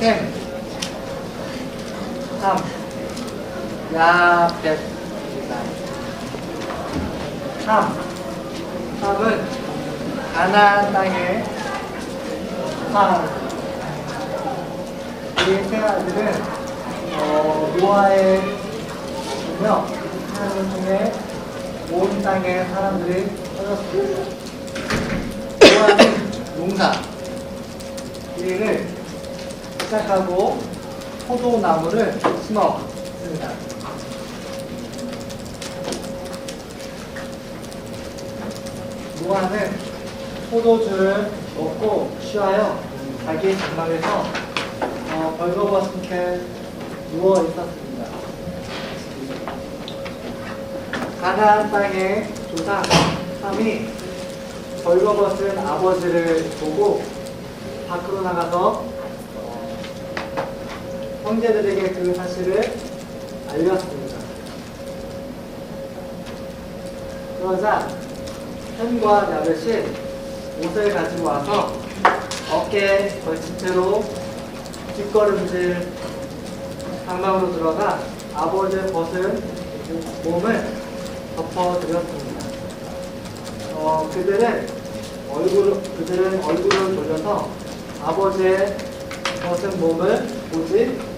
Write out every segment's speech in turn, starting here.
템, 삼, 야벳, 삼, 삼은 가나안 땅에 사 이세 아들은 어, 노아의 며 하나님을 통해 온 땅의 사람들이 터졌습니다. 노아는 농사. 일을 시작하고 포도나무를 심었습니다. 노아는 포도주를 먹고 취하여 자기 장막에서 어, 벌거벗게 누워 있었습니다. 가나안 땅의 조상 삼이 벌거벗은 아버지를 보고 밖으로 나가서 어, 형제들에게 그 사실을 알렸습니다. 그러자 햄과 야벳이 옷을 가지고 와서 어깨에 걸친 채로 뒷걸음질 장막으로 들어가 아버지의 벗은 몸을 덮어드렸습니다. 어, 그들은 얼굴 그들은 얼굴을 돌려서 아버지의 벗은 몸을 보지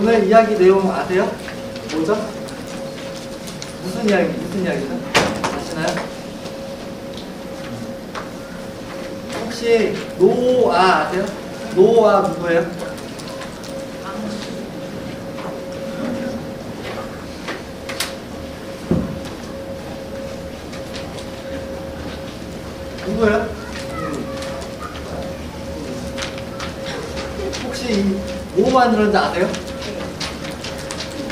오늘 이야기 내용 아세요? 뭐죠? 무슨 이야기 무슨 이야기죠? 아시나요? 혹시 노아 아세요? 노아 누구예요? 누구예요? 만들었는지 아세요?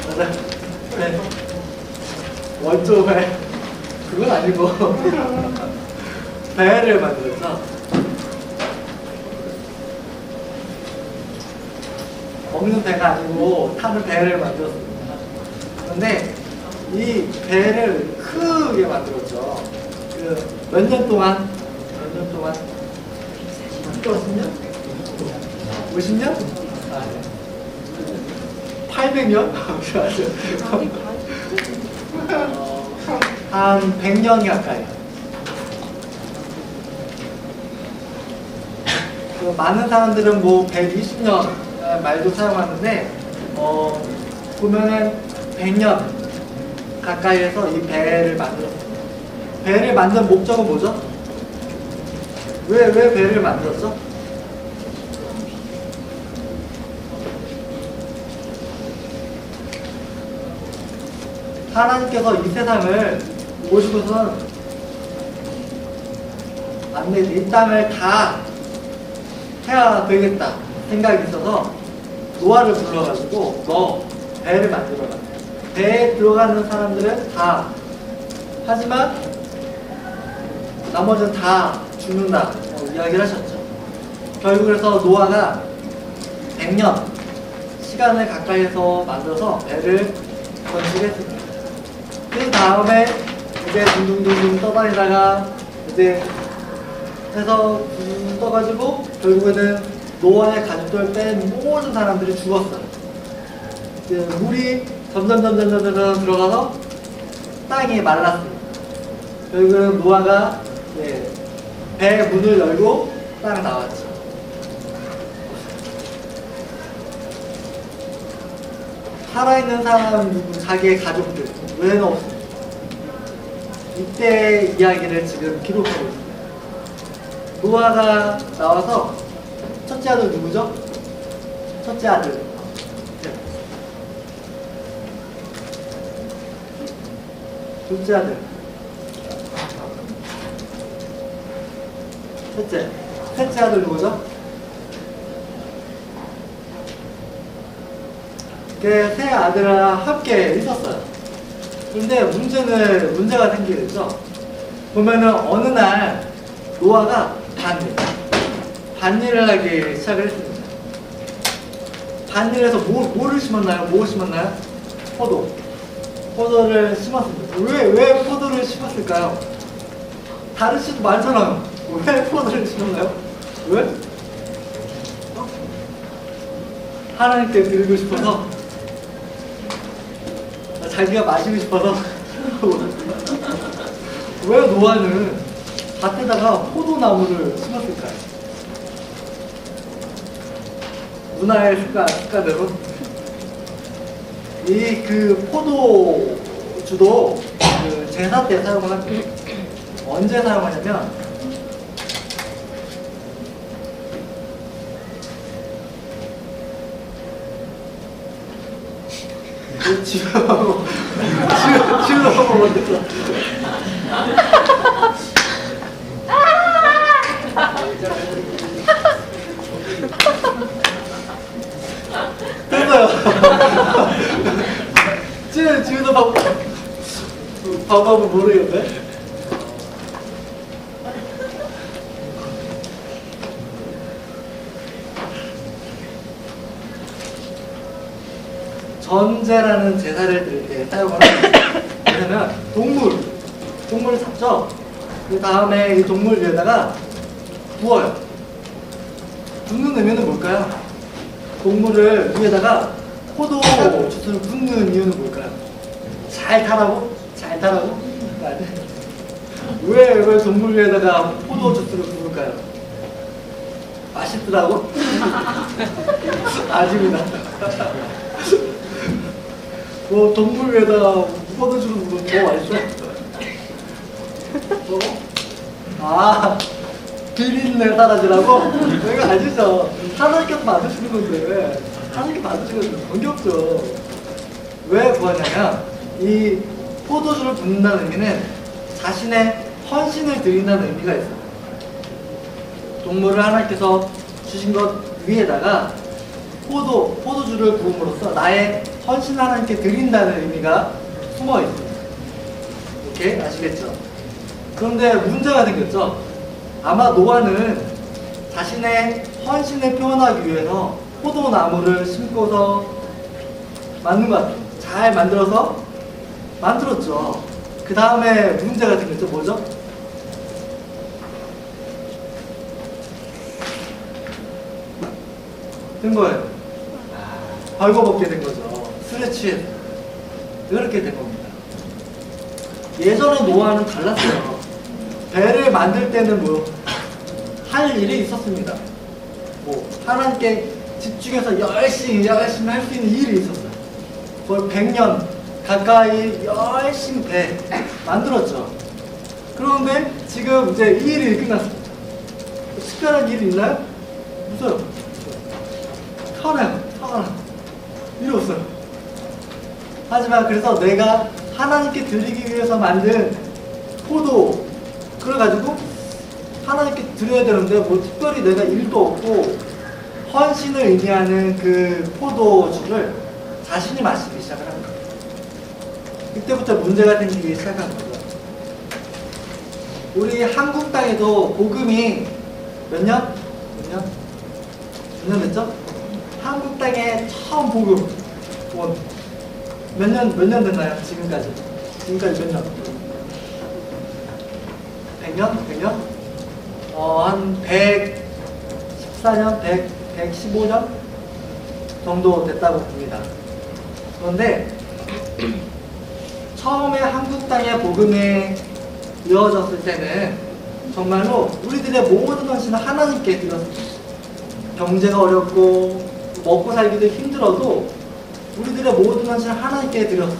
맞아요? 네. 원조배 그건 아니고 배를 만들었죠. 먹는 배가 아니고 타는 배를 만들었습니다. 그런데 이 배를 크게 만들었죠. 그 몇 년 동안 몇 년 동안 50년? 50년? 아, 네. 800년? 한 100년 가까이. 그 많은 사람들은 뭐 120년 말도 사용하는데 어, 보면은 100년 가까이에서 이 배를 만들었습니다. 배를 만든 목적은 뭐죠? 왜, 왜 배를 만들었죠? 하나님께서 이 세상을 보시고선 안돼 이 땅을 다 해야 되겠다 생각이 있어서 노아를 불러가지고 너 배를 만들어라. 배에 들어가는 사람들은 다. 하지만 나머지는 다 죽는다. 어, 이야기를 하셨죠. 결국 그래서 노아가 100년 시간을 가까이에서 만들어서 배를 건축했습니다 그 다음에 이제 둥둥둥둥 떠다니다가 이제 해서 둥 떠가지고 결국에는 노아의 가족들 뺀 모든 사람들이 죽었어요. 이제 물이 점점 점점 점점 들어가서 땅이 말랐어요. 결국에는 노아가 이제 배 문을 열고 땅 나왔죠. 살아있는 사람 누구 자기의 가족들 외에는 없습니다. 이때 이야기를 지금 기록하고 있습니다. 노아가 나와서 첫째 아들 누구죠? 첫째 아들. 네. 둘째 아들. 셋째. 셋째 아들 누구죠? 그세 아들이랑 함께 있었어요. 근데 문제는 문제가 생기겠죠. 보면은 어느 날 노아가 반일 반일을 하기 시작을 했습니다. 반일에서 뭐, 뭐를 심었나요? 뭐 심었나요? 포도. 포도를 심었습니다. 왜, 왜 포도를 심었을까요? 다르지도 많잖아요. 왜 포도를 심었나요? 왜? 어? 하나님께 드리고 싶어서 자기가 마시고 싶어서 왜 노아는 밭에다가 포도나무를 심었을까요? 문화의 습관, 습관대로 이 그 포도주도 그 제사 때 사용을 합니다. 언제 사용하냐면 그 지금 너무 못했어. 됐어요. 지금 지금도 방 방법을 모르겠네. 전제라는 제사를 드릴 때 합니다. 왜냐면 동물, 동물을 잡죠. 그 다음에 이 동물 위에다가 부어요. 붓는 의미는 뭘까요? 동물을 위에다가 포도 주스를 붓는 이유는 뭘까요? 잘 타라고? 잘 타라고? 왜, 왜 동물 위에다가 포도 주스를 부을까요? 맛있더라고? 아닙니다. 뭐 동물 위에다가 포도주를 부으면 뭐 맛있어? 뭐? 아 비린내 사라지라고? 이거 아시죠? 하나님께서 만드시는 건데 하나님께 만드시는 건데 관계없죠 왜 구하냐면 이 포도주를 붓는다는 의미는 자신의 헌신을 드린다는 의미가 있어요 동물을 하나님께서 주신 것 위에다가 포도, 포도주를 부음으로써 나의 헌신을 하나님께 드린다는 의미가 숨어 있습니다. 아시겠죠? 그런데 문제가 생겼죠? 아마 노아는 자신의 헌신을 표현하기 위해서 포도나무를 심고서 만든 것 같아요. 잘 만들어서 만들었죠. 그 다음에 문제가 생겼죠. 뭐죠? 된 거예요. 벌거벗게 된 거죠. 취해. 이렇게 된 겁니다. 예전에 노아는 달랐어요. 배를 만들 때는 뭐, 할 일이 있었습니다. 뭐, 하나님께 집중해서 열심히, 열심히 할 수 있는 일이 있었어요. 거의 100년 가까이 열심히 배 만들었죠. 그런데 지금 이제 이 일이 끝났습니다. 특별한 일이 있나요? 없어요. 편해요. 편안해요. 일 없어요. 하지만 그래서 내가 하나님께 드리기 위해서 만든 포도 그래가지고 하나님께 드려야 되는데 뭐 특별히 내가 일도 없고 헌신을 의미하는 그 포도주를 자신이 마시기 시작을 합니다. 그때부터 문제가 생기기 시작한 거죠. 우리 한국 땅에도 복음이 몇 년? 몇 년? 몇 년 됐죠? 한국 땅에 처음 복음 온. 몇 년, 몇 년 됐나요? 지금까지. 지금까지 몇 년? 100년? 100년? 어, 한 114년? 100, 115년? 정도 됐다고 봅니다. 그런데 처음에 한국 땅의 복음이 이어졌을 때는 정말로 우리들의 모든 헌신을 하나님께 드렸습니다. 경제가 어렵고 먹고 살기도 힘들어도 우리들의 모든 헌신을 하나님께 드렸어.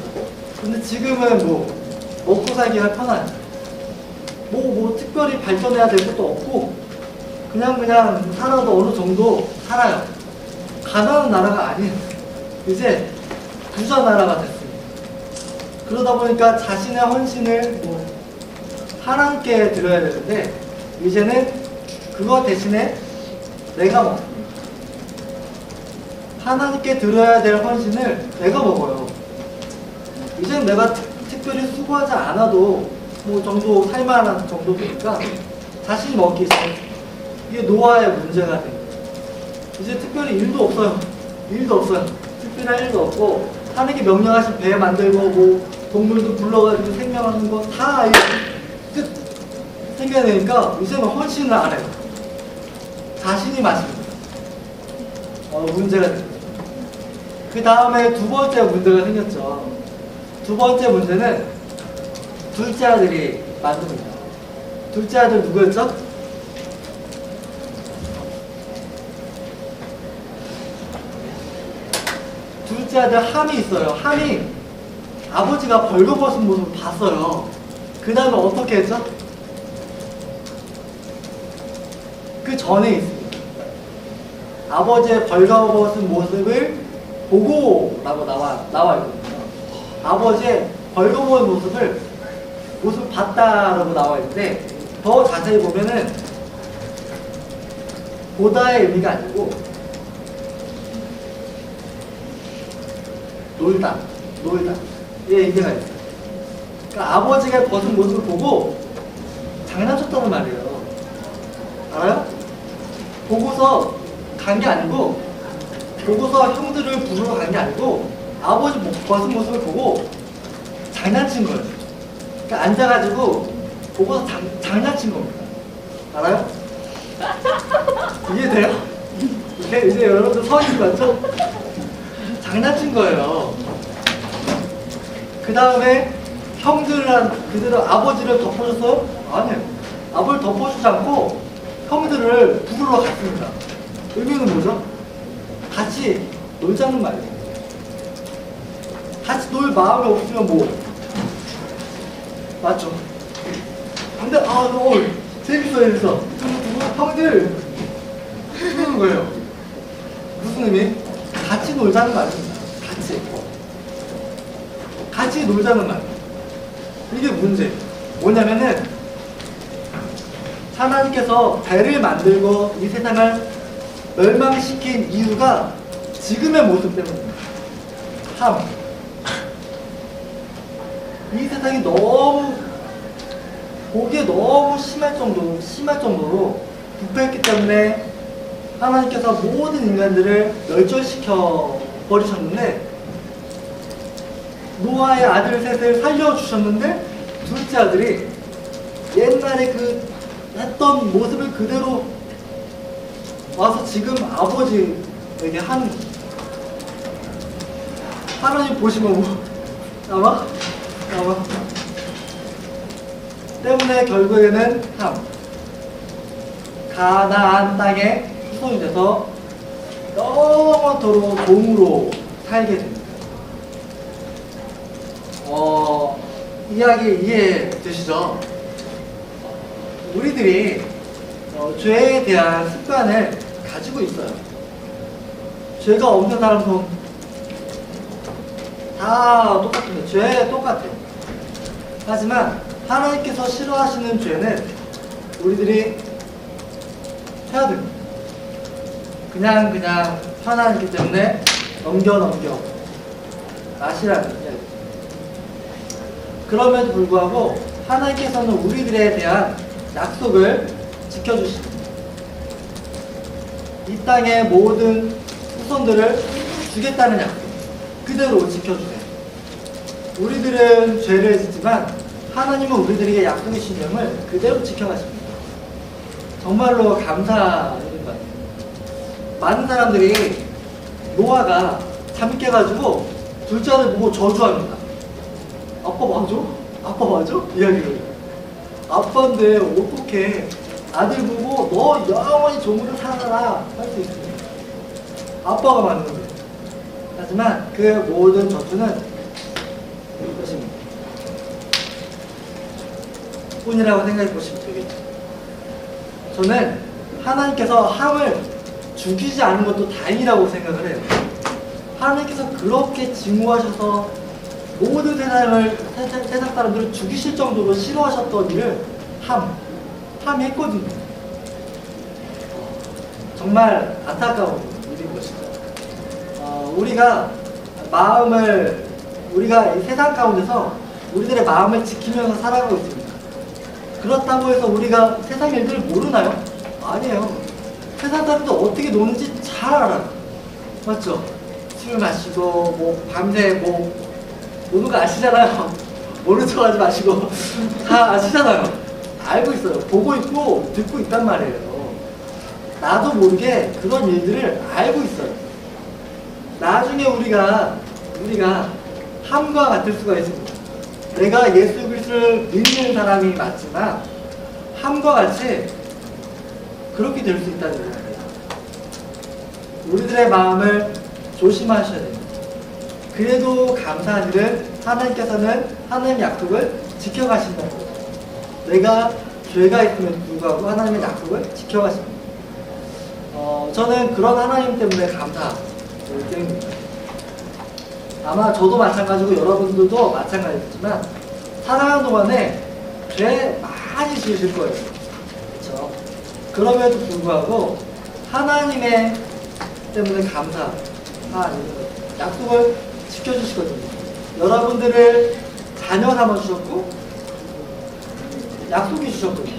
근데 지금은 뭐 먹고 살기가 편하지. 뭐, 뭐 특별히 발전해야 될 것도 없고 그냥 그냥 살아도 어느 정도 살아요. 가난한 나라가 아니에요. 이제 부자 나라가 됐습니다. 그러다 보니까 자신의 헌신을 뭐 하나님께 드려야 되는데 이제는 그거 대신에 내가 먹습니다. 하나님께 드려야 될 헌신을 내가 먹어요. 이제 내가 특, 특별히 수고하지 않아도 뭐 정도 살만한 정도 되니까 자신이 먹기 시작. 이게 노아의 문제가 된 거예요. 이제 특별히 일도 없어요. 일도 없어요. 특별한 일도 없고 하나님께 명령하신 배 만들고 뭐 동물도 불러가지고 생명하는 거 다 끝. 생겨내니까 이제는 헌신을 안 해요. 자신이 마십니다. 어, 문제가 됩니다. 그 다음에 두 번째 문제가 생겼죠. 두 번째 문제는 둘째 아들이 만듭니다. 둘째 아들 누구였죠? 둘째 아들 함이 있어요. 함이 아버지가 벌거벗은 모습을 봤어요. 그 다음에 어떻게 했죠? 그 전에 있습니다. 아버지의 벌거벗은 모습을 보고라고 나와 나와 있거든요. 아버지의 벌거벗은 모습을 모습 봤다라고 나와 있는데 더 자세히 보면은 보다의 의미가 아니고 놀다, 놀다. 예, 의미가 있어요. 그러니까 아버지가 벗은 모습을 보고 장난쳤다는 말이에요. 알아요? 보고서 간 게 아니고 보고서 형들을 부르러 간게 아니고 아버지 모- 벗은 모습을 보고 장난친 거예요. 그러니까 앉아가지고 보고서 장, 장난친 겁니다. 알아요? 이해돼요? 이제, 이제 여러분들 성인 맞죠? 장난친 거예요. 그 다음에 형들은 그대로 아버지를 덮어줘서 아니에요. 아버지를 덮어주지 않고 형들을 부르러 갔습니다. 의미는 뭐죠? 같이 놀자는 말이에요. 같이 놀 마음이 없으면 뭐? 맞죠? 근데 아 너무 재밌어 재밌어. 형들 그러는 거예요. 무슨 의미? 같이 놀자는 말입니다. 같이. 같이 놀자는 말. 이게 문제. 뭐냐면은 하나님께서 배를 만들고 이 세상을 멸망시킨 이유가 지금의 모습 때문입니다. 함. 이 세상이 너무 보기에 너무 심할 정도로 심할 정도로 부패했기 때문에 하나님께서 모든 인간들을 멸절시켜 버리셨는데 노아의 아들 셋을 살려주셨는데 둘째 아들이 옛날에 그 했던 모습을 그대로 와서 지금 아버지에게 한 하나님 보시면 뭐 아마 아마 때문에 결국에는 함 가나안 땅에 후손이 돼서 영원토록 종으로 살게 됩니다. 어, 이야기 이해되시죠? 우리들이 어, 죄에 대한 습관을 가지고 있어요. 죄가 없는 사람 손. 다 똑같은데, 죄 똑같아요. 하지만 하나님께서 싫어하시는 죄는 우리들이 해야 됩니다. 그냥 그냥 편안하기 때문에 넘겨 넘겨 마시라는 이야기. 그럼에도 불구하고 하나님께서는 우리들에 대한 약속을 지켜주십니다. 이 땅의 모든 후손들을 주겠다는 약속 그대로 지켜주세요. 우리들은 죄를 짓지만 하나님은 우리들에게 약속의 신념을 그대로 지켜가십니다. 정말로 감사드린 것 같아요. 많은 사람들이 노아가 잠 깨가지고 둘째 아들 보고 저주합니다. 아빠 맞아? 아빠 맞아? 이야기를. 아빠인데 어떻게 아들 보고 너 영원히 종으로 살아라 할 수 있어요. 아빠가 맞는 거예요. 하지만 그 모든 전투는 것입니다. 뿐이라고 생각해 보시면 되겠죠. 저는 하나님께서 함을 죽이지 않은 것도 다행이라고 생각을 해요. 하나님께서 그렇게 증오하셔서 모든 세상을 세- 세상 사람들을 죽이실 정도로 싫어하셨던 일을 함, 함이 했거든요. 정말 안타까운 일인 것이죠. 어, 우리가 마음을 우리가 이 세상 가운데서 우리들의 마음을 지키면서 살아가고 있습니다. 그렇다고 해서 우리가 세상 일들을 모르나요? 아니에요. 세상 사람들 어떻게 노는지 잘 알아요. 맞죠? 술 마시고 뭐 밤새 뭐 노는 거 아시잖아요. 모르는 척 하지 마시고 다 아시잖아요. 알고 있어요. 보고 있고 듣고 있단 말이에요. 나도 모르게 그런 일들을 알고 있어요. 나중에 우리가 우리가 함과 같을 수가 있습니다. 내가 예수 그리스도를 믿는 사람이 맞지만 함과 같이 그렇게 될 수 있다는 거예요. 우리들의 마음을 조심하셔야 됩니다. 그래도 감사한 일은 하나님께서는 하나님의 약속을 지켜가신다는 거예요. 내가 죄가 있음에도 불구하고 하나님의 약속을 지켜가십니다. 어, 저는 그런 하나님 때문에 감사하기 때문입니다. 아마 저도 마찬가지고 여러분들도 마찬가지지만 살아가는 동안에 죄 많이 지으실 거예요. 그렇죠? 그럼에도 불구하고 하나님의 때문에 감사하는 거예요. 약속을 지켜주시거든요. 여러분들을 자녀 삼아 주셨고 약속이 주셨거든요.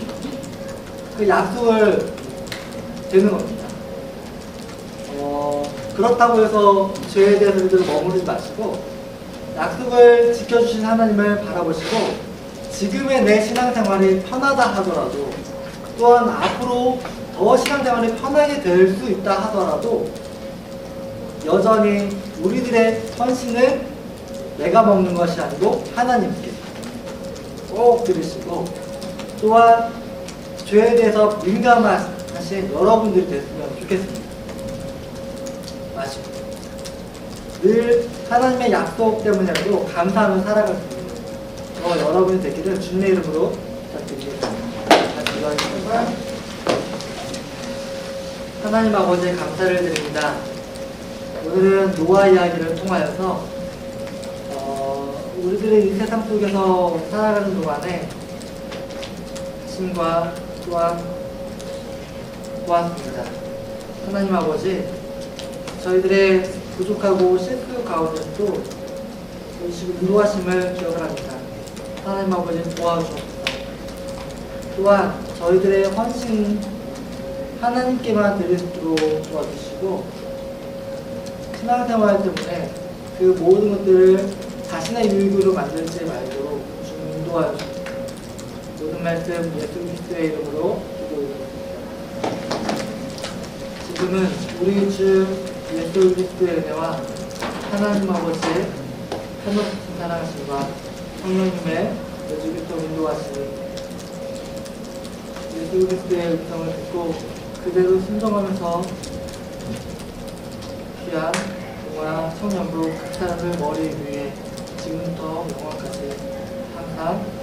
그 약속을 되는 겁니다. 어, 그렇다고 해서 죄에 대해서 그대로 머무르지 마시고 약속을 지켜주신 하나님을 바라보시고 지금의 내 신앙생활이 편하다 하더라도 또한 앞으로 더 신앙생활이 편하게 될 수 있다 하더라도 여전히 우리들의 헌신은 내가 먹는 것이 아니고 하나님께 꼭 들으시고 또한 죄에 대해서 민감하신 여러분들이 됐으면 좋겠습니다. 마시고 늘 하나님의 약속 때문에라도 감사하며 살아갈 수 있는 저 여러분이 되기를 주님의 이름으로 부탁드리겠습니다. 기도하겠습니다. 하나님 아버지 감사를 드립니다. 오늘은 노아 이야기를 통하여서 어, 우리들의 이 세상 속에서 살아가는 동안에 신과 또한 보았습니다. 하나님 아버지 저희들의 부족하고 실수 가운데도 주시고 인도하심을 기억을 합니다. 하나님 아버지 도와주옵소서. 또한 저희들의 헌신 하나님께만 드릴 수 있도록 도와주시고 신앙생활 때문에 그 모든 것들을 자신의 유익으로 만들지 말도록 주님 인도하여 주옵소서. 말씀 예수 그리스도의 이름으로 기도드립니다. 지금은 우리 주 예수 그리스도의 은혜와 하나님 아버지의 편없으신 사랑하심과 성령님의 예수 그리스도 인도하심이 예수 그리스도의 음성을 듣고 그대로 순종하면서 귀한 동화 청년부 각 사람을 머리 위에 지금부터 영원까지 항상